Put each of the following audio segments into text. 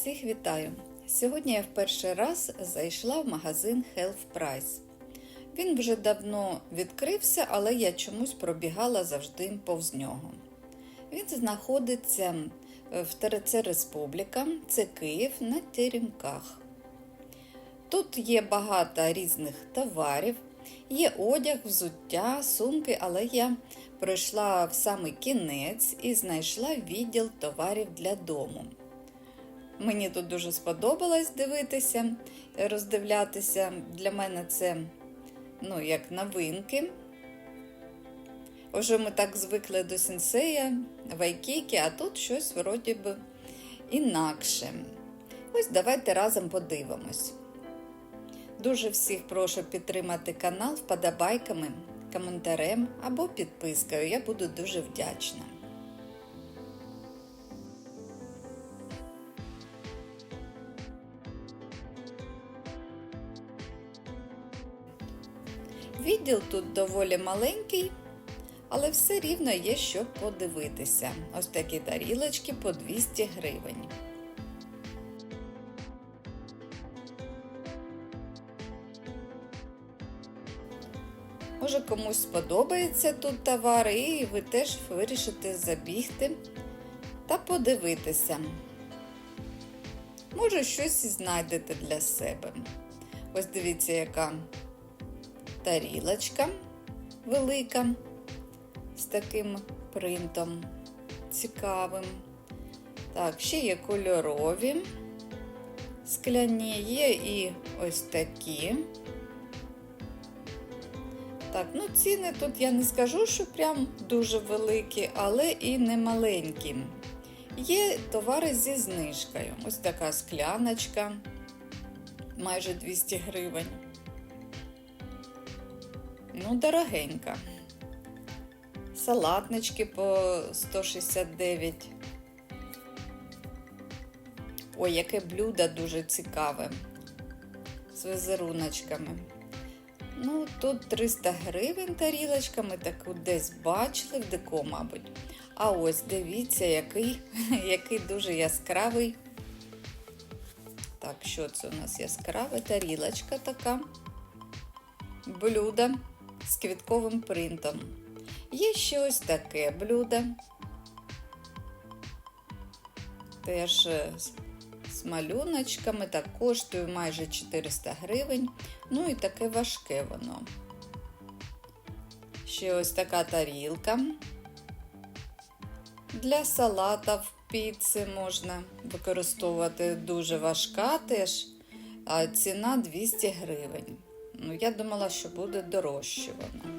Всіх вітаю! Сьогодні я в перший раз зайшла в магазин Health Price. Він вже давно відкрився, але я чомусь пробігала завжди повз нього. Він знаходиться в ТРЦ Республіка, це Київ на Теремках. Тут є багато різних товарів, є одяг, взуття, сумки, але я пройшла в самий кінець і знайшла відділ товарів для дому. Мені тут дуже сподобалось дивитися, роздивлятися. Для мене це ну, як новинки. Уже ми так звикли до сенсея, вайкіки, а тут щось вроді би інакше. Ось давайте разом подивимось. Дуже всіх прошу підтримати канал вподобайками, коментарем або підпискою. Я буду дуже вдячна. Відділ тут доволі маленький, але все рівно є що подивитися. Ось такі тарілочки по 200 гривень. Може комусь сподобається тут товар, і ви теж вирішите забігти та подивитися. Може, щось знайдете для себе. Ось дивіться, яка тарілочка велика з таким принтом цікавим. Так, ще є кольорові, скляні, є і ось такі. Так, ну ціни тут я не скажу, що прям дуже великі, але і не маленькі. Є товари зі знижкою. Ось така скляночка, майже 200 гривень. Ну, дорогенька. Салатнички по 169. Ой, яке блюдо дуже цікаве. З візеруночками. Ну, тут 300 гривень тарілочка, ми таку десь бачили в деко, мабуть. А ось дивіться, який, який дуже яскравий. Так, що це у нас яскрава тарілочка така. Блюдо з квітковим принтом. Є ще ось таке блюдо. Теж з малюночками, так коштує майже 400 гривень. Ну і таке важке воно. Ще ось така тарілка. Для салатів піци можна використовувати дуже важка теж, а ціна 200 гривень. Ну, я думала, що буде дорожче вона.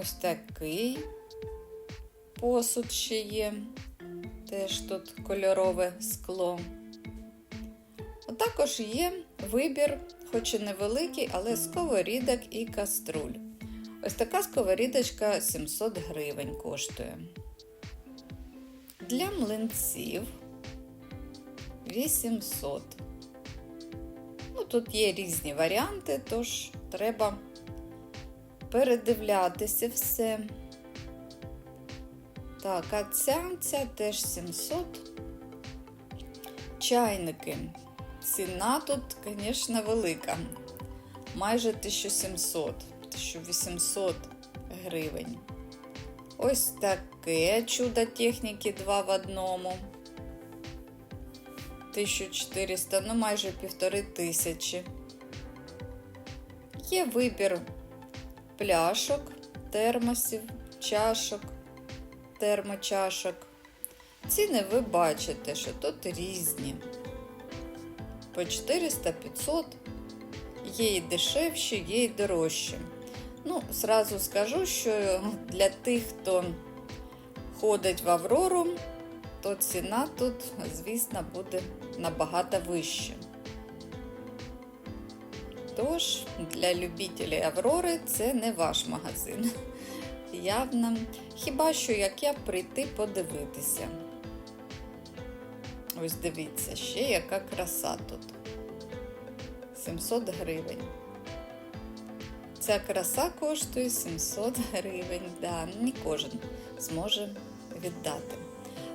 Ось такий посуд ще є. Теж тут кольорове скло. А також є вибір, хоч і невеликий, але сковорідок і каструль. Ось така сковорідочка 700 гривень коштує. Для млинців 800. Ну, тут є різні варіанти, тож треба передивлятися все. Так, а ця, теж 700. Чайники. Ціна тут, звісно, велика. Майже 1700, 1800 гривень. Ось таке чудо техніки 2 в одному. 1400, ну майже півтори тисячі. Є вибір пляшок, термосів, чашок, термочашок. Ціни ви бачите, що тут різні. По 400-500, є і дешевші, є і дорожчі. Ну, зразу скажу, що для тих, хто ходить в Аврору, то ціна тут, звісно, буде набагато вища. Тож, для любителів Аврори це не ваш магазин. Явно, хіба що як я прийти подивитися. Ось дивіться, ще яка краса тут. 700 гривень. Ця краса коштує 700 гривень. Да, не кожен зможе віддати.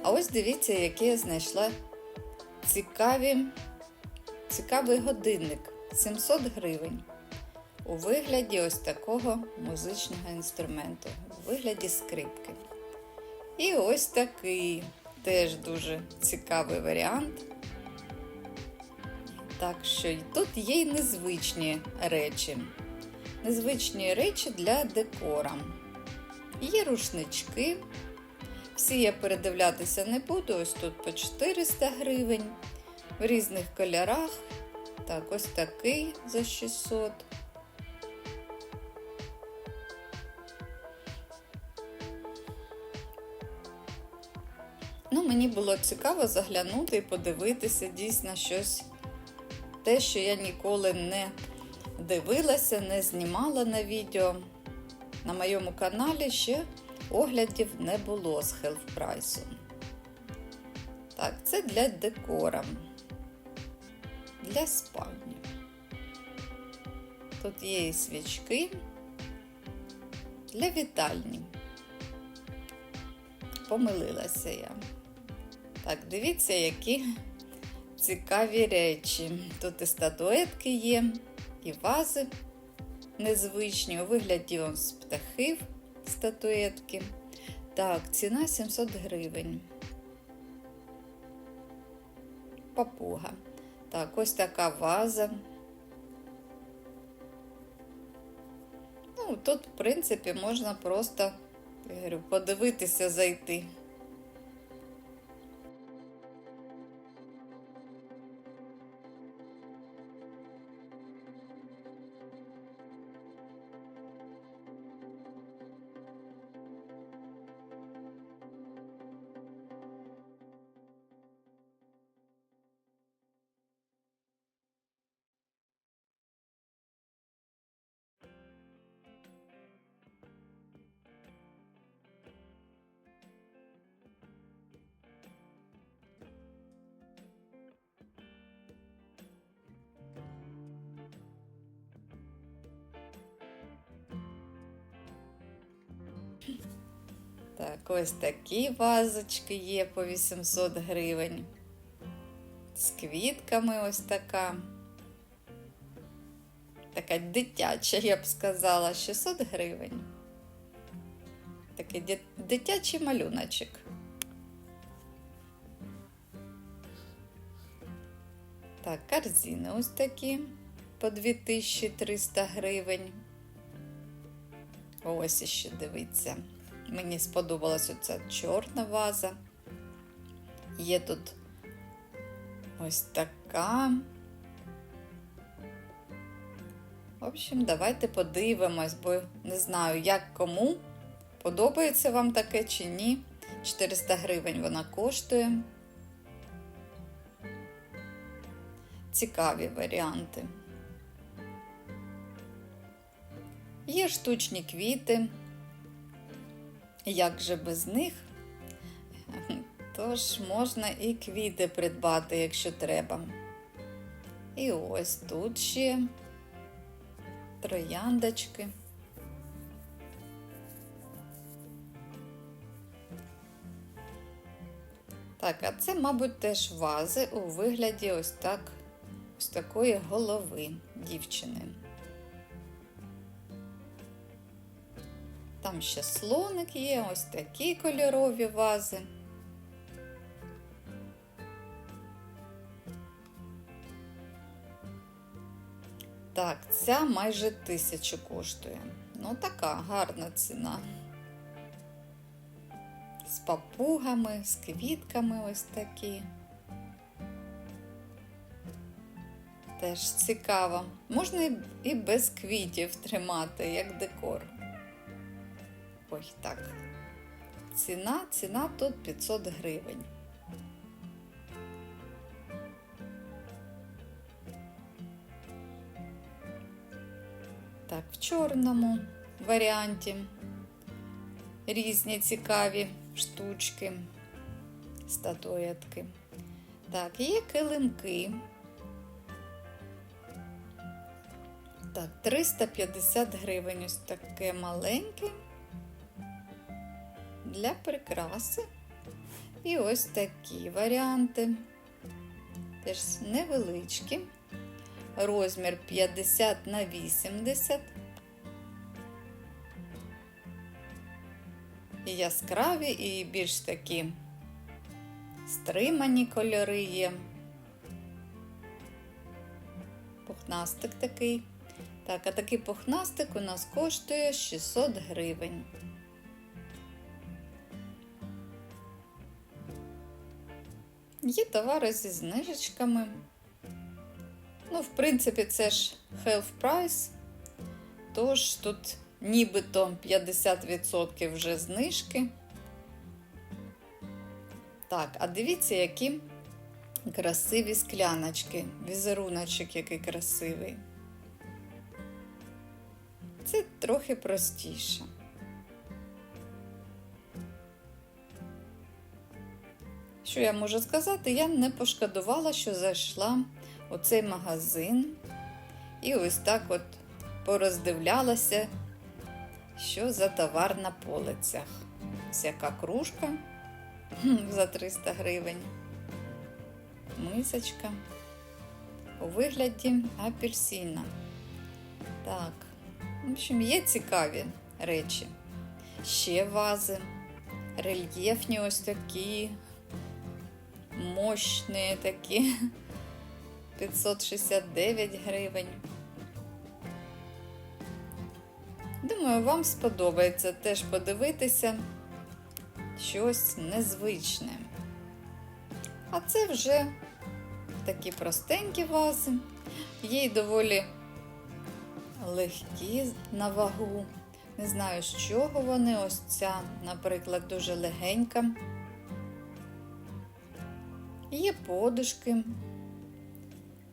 А ось дивіться, який я знайшла цікаві, цікавий годинник 700 гривень. У вигляді ось такого музичного інструменту, у вигляді скрипки. І ось такий теж дуже цікавий варіант. Так що і тут є й незвичні речі. Незвичні речі для декора. Є рушнички. Всі я передивлятися не буду. Ось тут по 400 гривень. В різних кольорах. Так, ось такий за 600. Ну, мені було цікаво заглянути і подивитися дійсно щось. Те, що я ніколи не дивилася, не знімала на відео. На моєму каналі ще оглядів не було з хелфпрайсу. Так, це для декора, для спальні. Тут є і свічки для вітальні. Помилилася я. Так, дивіться, які цікаві речі. Тут і статуетки є, і вази незвичні, у вигляді з птахів статуетки. Так, ціна 700 гривень. Папуга. Так, ось така ваза. Ну, тут, в принципі, можна просто я говорю, подивитися, зайти. Так, ось такі вазочки є по 800 гривень. З квітками ось така. Така дитяча, я б сказала, 600 гривень. Такий дитячий малюночок. Так, корзини ось такі по 2300 гривень. Ось іще дивіться. Мені сподобалась оця чорна ваза. Є тут ось така. В общем, давайте подивимось, бо не знаю, як кому подобається вам таке чи ні. 400 гривень вона коштує. Цікаві варіанти. Є штучні квіти. Як же без них? Тож можна і квіти придбати, якщо треба. І ось тут ще трояндочки. Так, а це, мабуть, теж вази у вигляді ось так, ось такої голови дівчини. Там ще слоник є, ось такі кольорові вази. Так, ця майже тисячу коштує. Ну, така гарна ціна. З папугами, з квітками ось такі. Теж цікаво. Можна і- без квітів тримати, як декор. Ой, так. Ціна, ціна тут 500 гривень. Так, в чорному варіанті різні цікаві штучки, статуетки. Так, є килимки. Так, 350 гривень ось таке маленьке для прикраси. І ось такі варіанти. Теж невеличкі. Розмір 50 на 80. І яскраві, і більш такі стримані кольори є. Пухнастик такий. Так, а такий пухнастик у нас коштує 600 гривень. Є товари зі знижечками. Ну, в принципі, це ж half price, тож тут нібито 50% вже знижки. Так, а дивіться, які красиві скляночки, візеруночок який красивий. Це трохи простіше. Що я можу сказати? Я не пошкодувала, що зайшла у цей магазин і ось так от пороздивлялася, що за товар на полицях. Ось яка кружка за 300 гривень, мисочка у вигляді апельсина. Так, в общем, є цікаві речі. Ще вази, рельєфні ось такі, мощні такі. 569 гривень. Думаю, вам сподобається теж подивитися щось незвичне. А це вже такі простенькі вази, є доволі легкі на вагу. Не знаю, з чого вони. Ось ця, наприклад, дуже легенька. Є подушки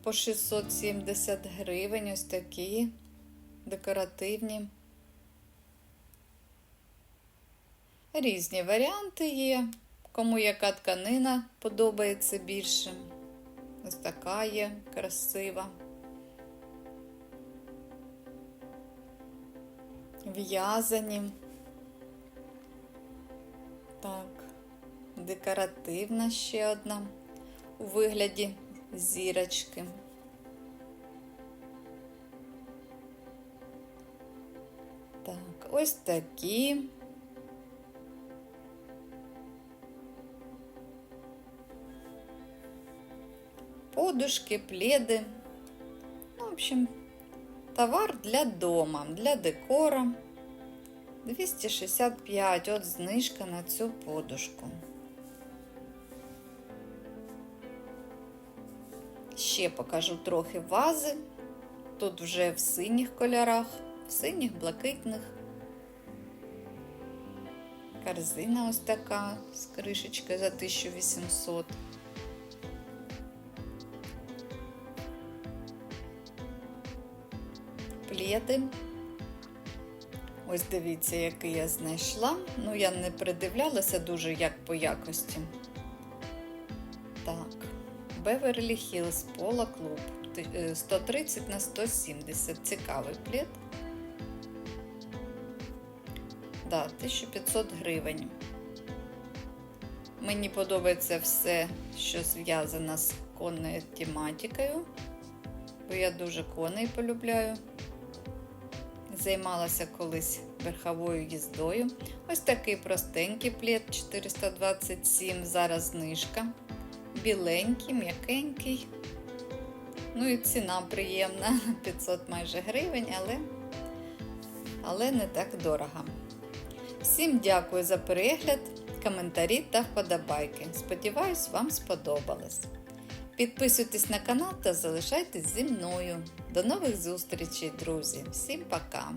по 670 гривень, ось такі декоративні. Різні варіанти є, кому яка тканина подобається більше. Ось така є красива. В'язані. Так, декоративна ще одна у вигляді зірочки. Так, ось такі. Подушки, пледи. Ну, в общем, товар для дома, для декора. 265, от знижка на цю подушку. Ще покажу трохи вази. Тут вже в синіх кольорах, в синіх, блакитних. Корзина ось така з кришечкою за 1800. Пледи. Ось дивіться, який я знайшла. Ну, я не придивлялася дуже як по якості. Беверлі Хіллз Пола Клуб 130 на 170. Цікавий плід. Да, 1500 гривень. Мені подобається все, що зв'язано з конною тематикою, бо я дуже коней полюбляю. Займалася колись верховою їздою. Ось такий простенький плід 427, зараз знижка біленький, м'якенький. Ну і ціна приємна, 500 майже гривень, але, але не так дорого. Всім дякую за перегляд, коментарі та вподобайки. Сподіваюсь, вам сподобалось. Підписуйтесь на канал та залишайтесь зі мною. До нових зустрічей, друзі! Всім пока!